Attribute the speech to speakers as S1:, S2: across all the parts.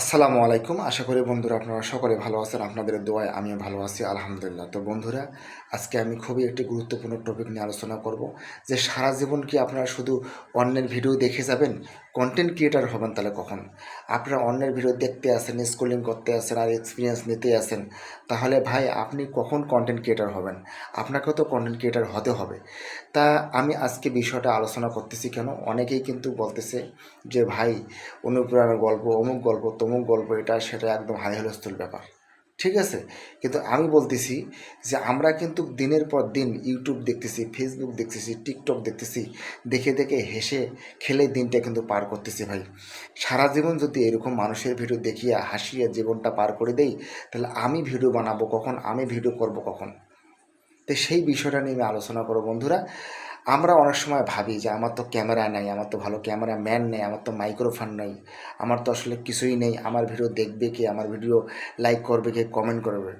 S1: আসসালামু আলাইকুম। আশা করি বন্ধুরা আপনারা সকলে ভালো আছেন, আপনাদের দোয়ায় আমিও ভালো আছি, আলহামদুলিল্লাহ। তো বন্ধুরা, আজকে আমি খুবই একটি গুরুত্বপূর্ণ টপিক নিয়ে আলোচনা করব, যে সারা জীবন কি আপনারা শুধু অন্যের ভিডিও দেখে যাবেন? কন্টেন্ট ক্রিয়েটার হবেন তাহলে কখন? আপনারা অন্যের ভিডিও দেখতে আসেন স্কুলিং করতে আসেন আর এক্সপিরিয়েন্স নিতে আসেন, তাহলে ভাই আপনি কখন কন্টেন্ট ক্রিয়েটার হবেন? আপনাকেও তো কন্টেন্ট ক্রিয়েটার হতে হবে। তা আমি আজকে বিষয়টা আলোচনা করতেছি কেন? অনেকেই কিন্তু বলতেছে যে ভাই, অনুপ্রেরণার গল্প, অমুক গল্প তমুক গল্প, এটা সেটা একদম হাই হলস্থল ব্যাপার। ঠিক আছে? কিন্তু আমি বলতেছি যে আমরা কিন্তু দিনের পর দিন ইউটিউব দেখতেছি ফেসবুক দেখতেছি টিকটক দেখতেছি, দেখে দেখে হেসে খেলে দিনটা কিন্তু পার করতেছি ভাই। সারা জীবন যদি এরকম মানুষের ভিডিও দেখিয়ে, হাসিয়ে জীবনটা পার করে দেই, তাহলে আমি ভিডিও বানাবো কখন? আমি ভিডিও করব কখন? তো সেই বিষয়টা নিয়ে আমি আলোচনা করব বন্ধুরা। আমরা অনেক সময় ভাবি যে আমার তো ক্যামেরা নেই, আমার তো ভালো ক্যামেরা ম্যান নেই, আমার তো মাইক্রোফোন নেই, আমার তো আসলে কিছুই নেই, আমার ভিডিও দেখবে কে, আমার ভিডিও লাইক করবে কে কমেন্ট করবে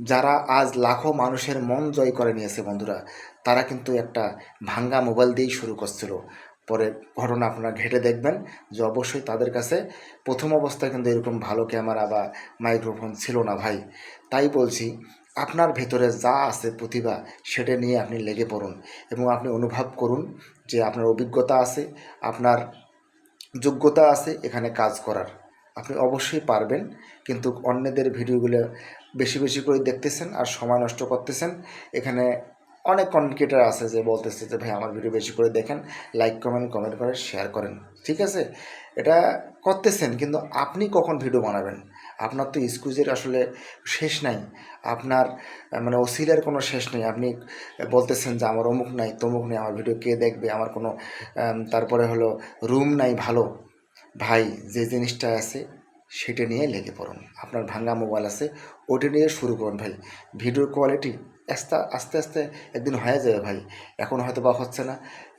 S1: যারা আজ লাখো মানুষের মন জয় করে নিয়েছে বন্ধুরা, তারা কিন্তু একটা ভাঙ্গা মোবাইল দিয়েই শুরু করছিল। পরে ঘটনা আপনারা ঘেটে দেখবেন যে অবশ্যই তাদের কাছে প্রথম অবস্থায় কিন্তু এরকম ভালো ক্যামেরা বা মাইক্রোফোন ছিল না ভাই। তাই বলছি আপনার ভেতরে যা আছে প্রতিভা, সেটা নিয়ে আপনি লেগে পড়ুন এবং আপনি অনুভব করুন যে আপনার অভিজ্ঞতা আছে, আপনার যোগ্যতা আছে এখানে কাজ করার। আপনি অবশ্যই পারবেন, কিন্তু অন্যদের ভিডিওগুলো বেশি বেশি করে দেখতেছেন আর সময় নষ্ট করতেছেন। এখানে অনেক কন্টেন্ট আছে যে বলতেছে যে, ভাই, আমার ভিডিও বেশি করে দেখেন লাইক কমেন্ট কমেন্ট করে শেয়ার করেন। ঠিক আছে? এটা করতেছেন, কিন্তু আপনি কখন ভিডিও বানাবেন? আপনার তো স্কুজের আসলে শেষ নাই। আপনার মানে অসিলের কোনো শেষ নেই। আপনি বলতেছেন যে আমার অমুক নাই, তমুক নেই, আমার ভিডিও কে দেখবে, আমার কোনো তারপরে হলো রুম নাই ভালো। ভাই, যে জিনিসটা আছে সেটা নিয়ে লেগে পড়ুন। আপনার ভাঙ্গা মোবাইল আছে, ওটা নিয়ে শুরু করুন ভাই। ভিডিওর কোয়ালিটি আস্তে আস্তে আস্তে একদিন হয়ে যাবে ভাই। এখন হয়তো বা হচ্ছে না।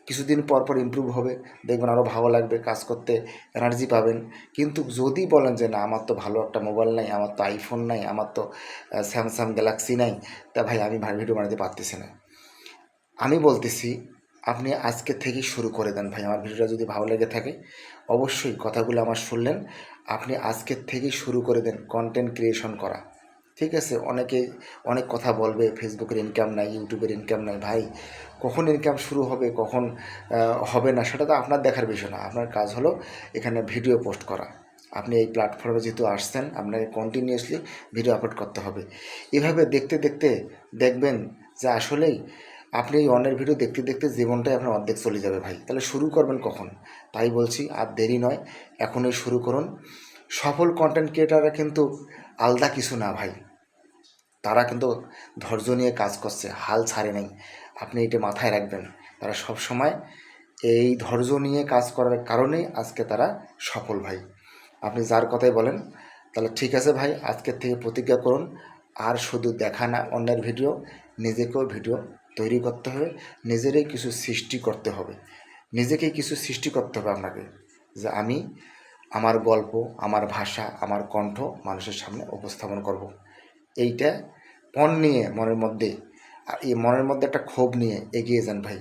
S1: কিছুদিন পর পর ইমপ্রুভ হবে, দেখবেন আরও ভালো লাগবে, কাজ করতে এনার্জি পাবেন। কিন্তু যদি বলেন যে, না, আমার তো ভালো একটা মোবাইল নাই, আমার তো আইফোন নাই, আমার তো স্যামসাং গ্যালাক্সি নাই, তা ভাই, আমি ভিডিও বানাতে পারতেছি না। আমি বলতেছি, আপনি আজকে থেকেই শুরু করে দেন ভাই, আমার ভিডিওটা যদি ভালো লেগে থাকে, অবশ্যই কথাগুলো আমার শুনলেন। আপনি আজকের থেকেই শুরু করে দেন কন্টেন্ট ক্রিয়েশন করা। ঠিক আছে? অনেকে অনেক কথা বলবে, ফেসবুকের ইনকাম নাই, ইউটিউবের ইনকাম নাই। ভাই, কখন ইনকাম শুরু হবে, কখন হবে না, সেটা তো আপনার দেখার বিষয় না। আপনার কাজ হলো এখানে ভিডিও পোস্ট করা। আপনি এই প্ল্যাটফর্মে যেহেতু আসছেন, আপনাকে কন্টিনিউয়াসলি ভিডিও আপলোড করতে হবে। এভাবে দেখতে দেখতে দেখবেন যে আসলেই আপনি এই অন্যের ভিডিও দেখতে দেখতে জীবনটাই আপনার অর্ধেক চলে যাবে ভাই। তাহলে শুরু করবেন কখন? তাই বলছি, আর দেরি নয়, এখনই শুরু করুন। সফল কন্টেন্ট ক্রিয়েটাররা কিন্তু আলাদা কিছু না ভাই। তারা কিন্তু ধৈর্য নিয়ে কাজ করছে, হাল ছাড়ে নাই। আপনি এটা মাথায় রাখবেন, তারা সব সময় এই ধৈর্য নিয়ে কাজ করার কারণেই আজকে তারা সফল ভাই। আপনি যার কথাই বলেন, তাহলে ঠিক আছে ভাই, আজকের থেকে প্রতিজ্ঞা করুন, আর শুধু দেখা না, অন্যের ভিডিও, নিজেকেও ভিডিও তৈরি করতে হবে, নিজেরই কিছু সৃষ্টি করতে হবে। নিজেকেই কিছু সৃষ্টি করতে হবে আপনাকে, যে আমি আমার গল্প, আমার ভাষা, আমার কণ্ঠ মানুষের সামনে উপস্থাপন করব। এইটা পণ নিয়ে, মনের মধ্যে এই মনের মধ্যে একটা ক্ষোভ নিয়ে এগিয়ে যান ভাই